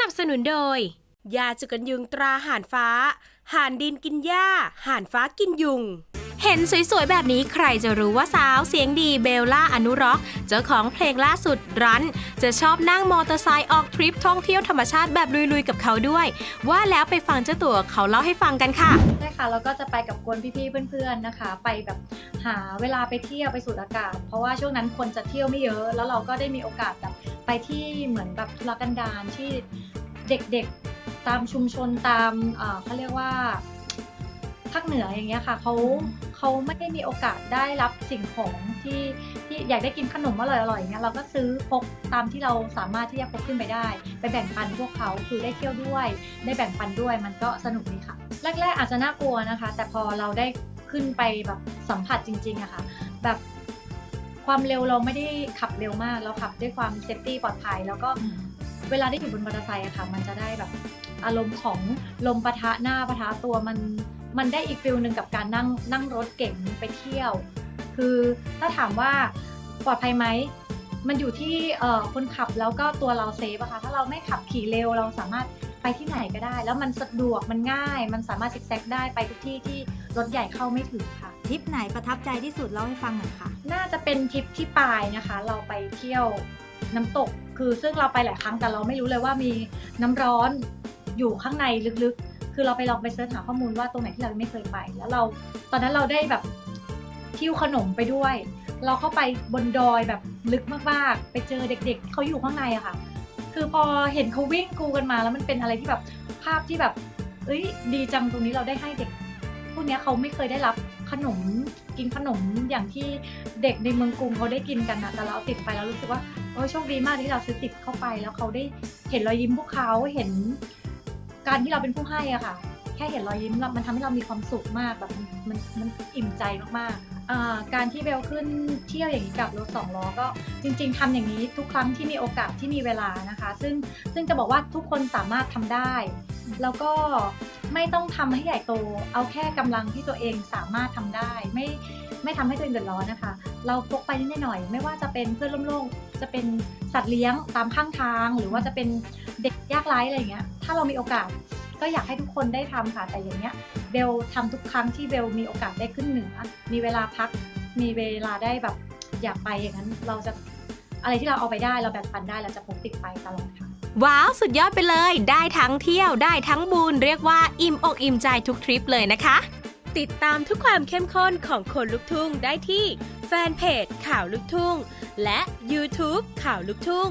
นับสนุนโดย ยาจุกันยุงตราห่านฟ้า ห่านดินกินหญ้า ห่านฟ้ากินยุง เห็นสวยๆ แบบนี้ใครจะรู้ว่าสาวเสียงดีเบลล่าอนุร็อกเจ้าของเพลงล่าสุดรัน จะชอบนั่งมอเตอร์ไซค์ออกทริปท่องเที่ยวธรรมชาติแบบลุยๆ กับเขาด้วย ว่าแล้วไปฟังเจ้าตัวเขาเล่าให้ฟังกันค่ะ ใช่ค่ะแล้วก็จะไปกับกวนพี่ๆเพื่อนๆนะคะ ไปแบบหาเวลาไปเที่ยวไปสูดอากาศ เพราะว่าช่วงนั้นคนจะเที่ยวไม่เยอะ แล้วเราก็ได้มีโอกาสแบบ ไปที่เหมือนแบบทุรกันดารที่เด็กๆตามชุมชนตามเขาเรียกว่าภาคเหนืออย่างเงี้ยค่ะเขาเขาไม่ได้มีโอกาสได้รับสิ่งของที่ที่อยากได้กินขนมอร่อยๆอย่างเงี้ยเราก็ซื้อพกตามที่เราสามารถที่จะพกขึ้นไปได้ ไปแบ่งปันพวกเขาคือได้เที่ยวด้วย ได้แบ่งปันด้วยมันก็สนุกดีค่ะ แรก ๆ อาจจะน่ากลัวนะคะ แต่พอเราได้ขึ้นไปแบบสัมผัสจริงๆอะค่ะ แบบ ความเร็วเราไม่ได้ขับเร็วมากเราขับด้วยความเซฟตี้ปลอดภัย แล้วก็เวลาได้อยู่บนมอเตอร์ไซค์อะค่ะ มันจะได้แบบอารมณ์ของลมปะทะหน้าปะทะตัวมันมันได้อีกฟิลหนึ่งกับการนั่งนั่งรถเก่งไปเที่ยว คือถ้าถามว่าปลอดภัยไหมมันอยู่ที่เอ่อคนขับแล้วก็ตัวเราเซฟอะค่ะถ้าเราไม่ขับขี่เร็วเราสามารถ ไปที่ไหนก็ได้ แล้วมันสะดวกมันง่าย มันสามารถซิกแซกได้ไปทุกที่ที่รถใหญ่เข้าไม่ถึงค่ะ ทริปไหนประทับใจที่สุดเล่าให้ฟังหน่อยค่ะ น่าจะเป็นทริปที่ปลายนะคะ เราไปเที่ยวน้ำตก คือซึ่งเราไปหลายครั้งแต่เราไม่รู้เลยว่ามีน้ำร้อนอยู่ข้างในลึกๆ คือเราไปลองไปเสิร์ชหาข้อมูลว่าตรงไหนที่เราไม่เคยไป แล้วเราตอนนั้นเราได้แบบทิ่วขนมไปด้วย เราเข้าไปบนดอยแบบลึกมากๆ ไปเจอเด็กๆที่เขาอยู่ข้างในอะค่ะ คือพอเห็นเขาวิ่งกูกันมา แล้วมันเป็นอะไรที่แบบภาพที่แบบเอ้ยดีจังตรงนี้เราได้ให้เด็กพวกนี้เขาไม่เคยได้รับขนมกินขนมอย่างที่เด็กในเมืองกรุงเขาได้กินกันนะแต่เราติดไปแล้วรู้สึกว่าโอ้ยโชคดีมากที่เราซื้อติดเข้าไป แล้วเขาได้เห็นรอยยิ้มพวกเขาเห็น การที่เราเป็นผู้ให้อะค่ะ แค่เห็นรอยยิ้มมันทำให้เรามีความสุขมากแบบมันมันอิ่มใจมากๆ การที่เบลขึ้นเที่ยวอย่างนี้กับรถสองล้อก็จริง ๆทำอย่างนี้ทุกครั้งที่มีโอกาสที่มีเวลานะคะ ซึ่งซึ่งจะบอกว่าทุกคนสามารถทำได้ แล้วก็ไม่ต้องทำให้ใหญ่โต เอาแค่กำลังที่ตัวเองสามารถทำได้ ไม่ไม่ทำให้ตัวเองเดือดร้อนนะคะ เราพกไปนิดหน่อย ไม่ว่าจะเป็นเพื่อนร่วมโลกจะเป็นสัตว์เลี้ยงตามข้างทาง หรือว่าจะเป็นเด็กยากไร้อะไรอย่างเงี้ยถ้าเรามีโอกาส ก็อยากให้ทุกคนได้ทำค่ะ แต่อย่างเงี้ยเบลทำทุกครั้งที่เบลมีโอกาสได้ขึ้นเหนือมีเวลาพัก มีเวลาได้แบบอยากไปอย่างนั้นเราจะอะไรที่เราเอาไปได้เราแบ่งปันได้เราจะพกติดไปตลอดค่ะว้าว สุดยอดไปเลย ได้ทั้งเที่ยวได้ทั้งบุญเรียกว่าอิ่มอกอิ่มใจทุกทริปเลยนะคะ ติดตามทุกความเข้มข้นของคนลุกทุ่งได้ที่แฟนเพจข่าวลุกทุ่ง และ YouTube ข่าวลุกทุ่ง